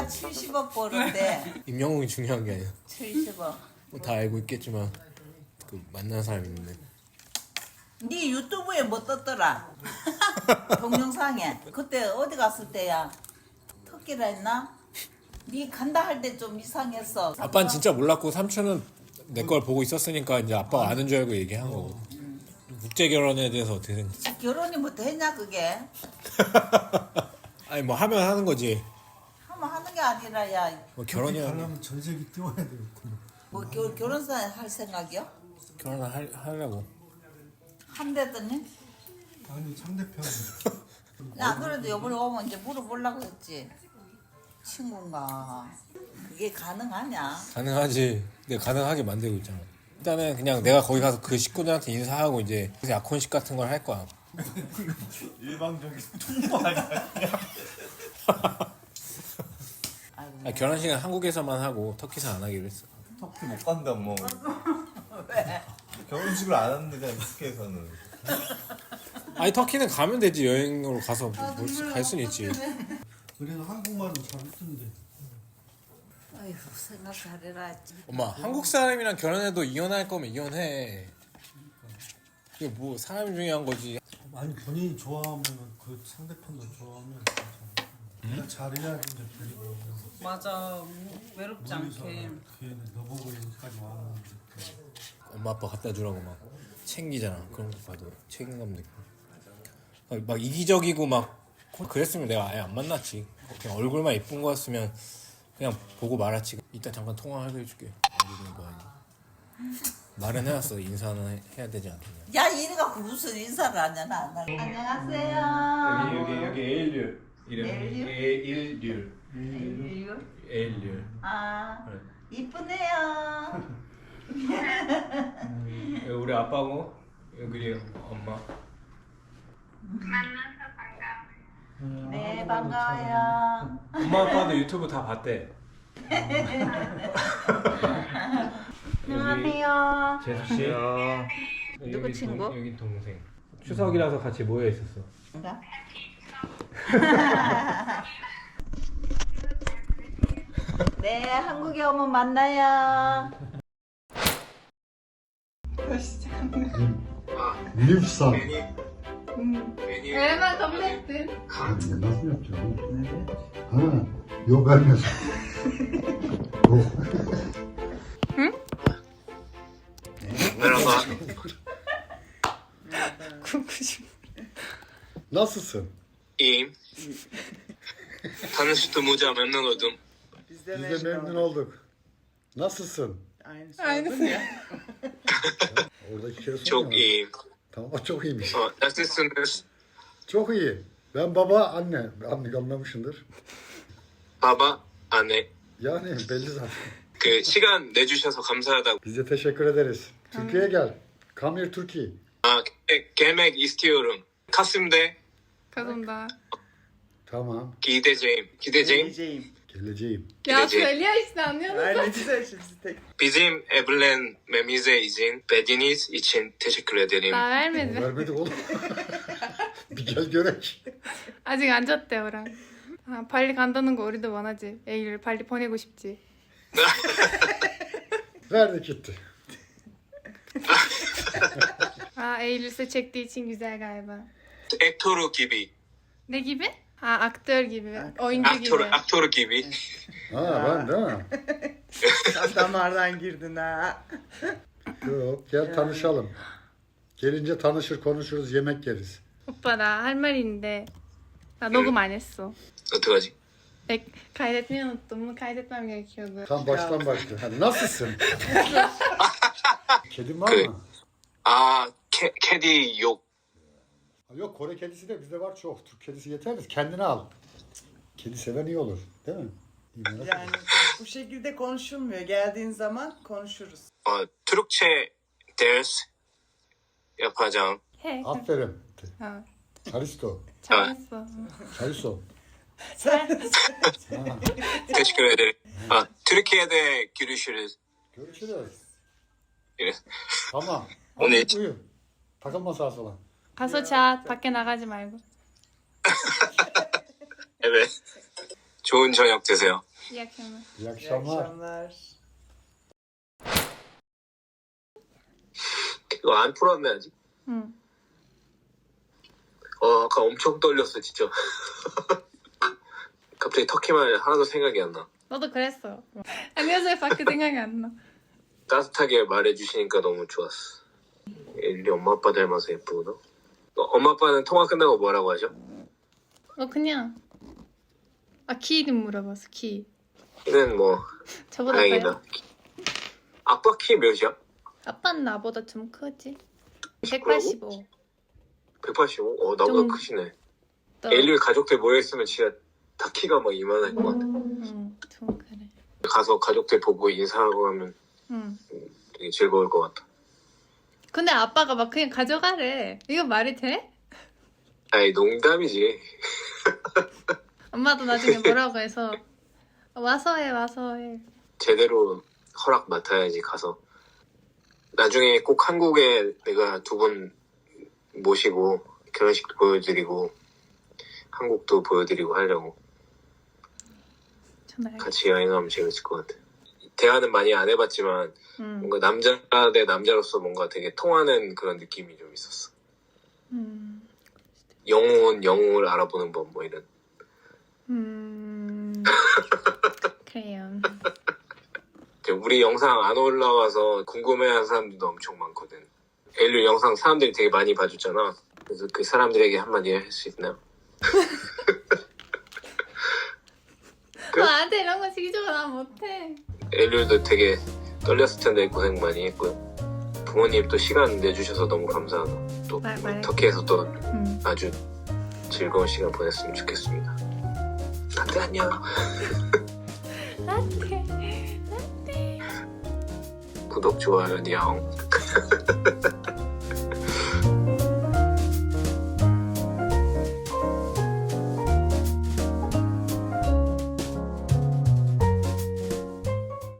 아빠가 70억 벌었대. 임영웅이 중요한 게 아니야. 70억. 뭐 다 알고 있겠지만 그 만난 사람이 있는데 네 유튜브에 뭐 떴더라? 동영상에. 그때 어디 갔을 때야? 터키라 했나? 네 간다 할 때 좀 이상했어. 아빠는 진짜 몰랐고 삼촌은 내 걸 보고 있었으니까 이제 아빠가 아는 줄 알고 얘기한 거고 국제 결혼에 대해서 어떻게 생각해? 아, 결혼이 뭐 되냐 그게? 아니 뭐 하면 하는 거지 하면 하는 게 아니라 야. 뭐 결혼이야 가려면 전세기 띄워야 되겠구나. 뭐 결, 결혼사 할 생각이요? 결혼을 할, 하려고 한대더니? 아니 상대편 야 그래도 이번에 오면 이제 물어보려고 했지. 친구인가? 그게 가능하냐? 가능하지 근데 가능하게 만들고 있잖아 일단은 그냥 내가 거기 가서 그 식구들한테 인사하고 이제 약혼식 같은 걸 할 거야 일방적인 통보 아니야? 아니, 결혼식은 한국에서만 하고 터키에서 안 하기로 했어 터키 못 간다 뭐 왜? 결혼식을 안 하는데 터키에서는 아니 터키는 가면 되지 여행으로 가서 뭐갈 수는 있지 그래도 한국말은 잘 듣던데. 아이고 생각 잘해라. 엄마 한국 사람이랑 결혼해도 이혼할 거면 이혼해 이게 뭐 사람이 중요한 거지 아니 본인이 좋아하면 그 상대편도 좋아하면 괜찮아. 내가 잘해야 이제 그리고 맞아. 외롭지 무리해서 걔는 너 보고 여기까지 왔는데 엄마 아빠 갖다 주라고 막 챙기잖아. 그런 거 봐도 책임감 느끼고 막, 막 이기적이고 막 그랬으면 내가 아예 안 만났지. 그냥 얼굴만 이쁜 거였으면 그냥 보고 말았지. 이따 잠깐 통화하게 해줄게. 뭐 아니 말은 해놨어. 인사는 해- 해야 되지 않겠냐? 야 이래갖고 무슨 인사를 하냐 나. 안녕하세요. 일률? 에일유? 에일률 아 그래. 이쁘네요. 우리 아빠고 여기 엄마 네 반가워요. 엄마 아빠도 유튜브 다 봤대 안녕하세요. 재수 씨 누구 친구? 동, 여기 동생 추석이라서 같이 모여 있었어 뭔가? 네 한국에 오면 만나요. Livsam. Hemen kabul ettin. Anne nasıl yapacağım? Ha, yok anne. yok. Merhaba. Nasılsın? İyiyim. Tanıştım hocam memnun oldum. Biz de memnun olduk. Nasılsın? Aynısı ya. Orada iki kere Çok sorma. iyiyim. Tamam o çok iyiymiş. Aa, Nasılsınız? Çok iyi. Ben baba anne. Anne anlamışsındır. Baba, anne. Yani belli zaten. 그 시간 내주셔서 감사하다고. Biz de teşekkür ederiz. Türkiye'ye gel. Come here Turkey. 아, 게- gelmek istiyorum. Kasım'da Kasım'da. Tamam. gideceğim. Gideceğim. Gideceğim. Geleceğim. Ya Gidecek. söylüyor işte anlıyor musun? Ay ne güzel şimdi tek. Bizim evlenmemize izin verdiğiniz için teşekkür ederim. Daha vermedi mi? Vermedik oğlum. bir gel görek. 아직 안 졌대 오랑. 아, 빨리 간다는 거 우리도 원하지. 애기를 빨리 보내고 싶지. Verdik gitti. Aa Eylül ise çektiği için güzel galiba. Aktör gibi. Ne gibi? Ha aktör gibi. Oyuncu Aktör, gibi. aktör gibi. Ha ben değil mi? Sen damardan girdin ha. Yok gel tanışalım. Gelince tanışır konuşuruz yemek yeriz. 오빠 나 할 말 있는데 나 녹음 안 했어. 어떡하지? 네, kaydetmeyi unuttum. Bunu kaydetmem gerekiyordu. Tam baştan başla. Hadi nasılsın? Kedin var mı? 아, 캐, 캐디 욕. Ha, Yok Kore kedisi de bizde var çok. Türk kedisi yeter. Kendini al. Kedi seven iyi olur. Değil mi? İyi, merak etme. Yani bu şekilde konuşulmuyor. Geldiğin zaman konuşuruz. 어, 트룩체 ders yapacağım. 해. Aferin. 어, Çaristo. 잘했어. Çaristo. teşekkür ederim. 아, Türkiye'de görüşürüz. Görüşürüz. 예. Tamam. O ne? Hadi uyu. Takılma sağa sola. 가서 자. 밖에 나가지 말고. Evet. İyi akşamlar. İyi İyi akşamlar. akşamlar. 이거 안 풀었네 아직. 응. 어 아까 엄청 떨렸어 진짜. 갑자기 터키 말 하나도 생각이 안 나. 너도 그랬어. 안녕하세요 밖에 생각이 안 나. 따뜻하게 말해주시니까 너무 좋았어. 엘리 엄마 아빠 닮아서 예쁘구나. 어, 엄마 아빠는 통화 끝나고 뭐라고 하죠? 너 그냥 아 키 이름 물어봤어 키. 키는 뭐 저보다 다행이다. 커요? 아빠 키 몇이야? 아빠는 나보다 좀 크지. 185. 185? 어 나보다 좀- 크시네. 또. 엘리 가족들 모여있으면 진짜 다 키가 막 이만할 것 같아. 응, 좀 그래. 가서 가족들 보고 인사하고 하면 응. 되게 즐거울 것 같아. 근데 아빠가 막 그냥 가져가래. 이거 말이 돼? 아이 농담이지. 엄마도 나중에 뭐라고 해서 와서 해 와서 해. 제대로 허락 맡아야지 가서. 나중에 꼭 한국에 내가 두 분 모시고 결혼식도 보여드리고 한국도 보여드리고 하려고. 같이 여행 하면 재밌을 것 같아. 대화는 많이 안 해봤지만 응. 뭔가 남자 대 남자로서 뭔가 되게 통하는 그런 느낌이 좀 있었어. 음. 영혼 영혼을 알아보는 법 뭐 이런. 음. 그래요. 우리 영상 안 올라와서 궁금해하는 사람들도 엄청 많거든. 엘류 영상 사람들이 되게 많이 봐줬잖아. 그래서 그 사람들에게 한마디 할 수 있나요? 그- 나한테 이런 거 시키지 마. 나 못해. 엘류도 되게 떨렸을 텐데 고생 많이 했고요. 부모님 또 시간 내주셔서 너무 감사하고 또 말- 말- 터키에서 또 음. 아주 즐거운 시간 보냈으면 좋겠습니다. 안돼 안녕. 안돼. 구독 좋아요 냥.